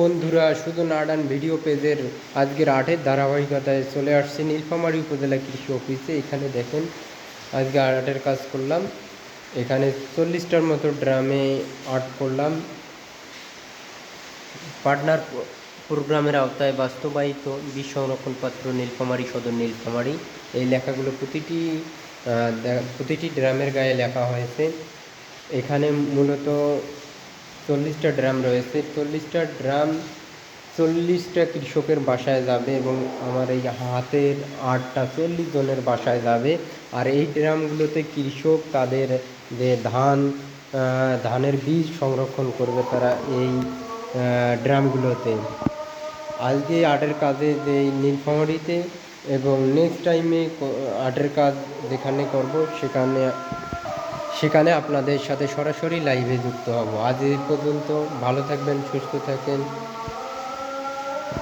বন্ধুরা, শুধু নাডান ভিডিও পেজের আজকের আটের ধারাবাহিকতায় চলে আসছে নীলফামারী উপজেলা কৃষি অফিসে। এখানে দেখেন, আজকে আর্টের কাজ করলাম। এখানে চল্লিশটার মতো ড্রামে আর্ট করলাম। পার্টনার প্রোগ্রামের আওতায় বাস্তবায়িত বীজ সংরক্ষণ পাত্র নীলফামারী সদর নীলফামারী। এই লেখাগুলো প্রতিটি প্রতিটি ড্রামের গায়ে লেখা হয়েছে। এখানে মূলত চল্লিশটা ড্রাম রয়েছে। চল্লিশটা ড্রাম, চল্লিশটা কৃষকের বাসায় যাবে এবং আমার এই হাতের আটটা চল্লিশ জনের বাসায় যাবে। আর এই ড্রামগুলোতে কৃষক তাদের যে ধান ধানের বীজ সংরক্ষণ করবে তারা এই ড্রামগুলোতে। আজকে আর্টের কাজে যে নীলফামারিতে এবং নেক্সট টাইমে আর্টের কাজ যেখানে করব সেখানে সেখানে আপনাদের সাথে সরাসরি লাইভে যুক্ত হব। আজ এই পর্যন্ত ভালো থাকবেন সুস্থ থাকেন।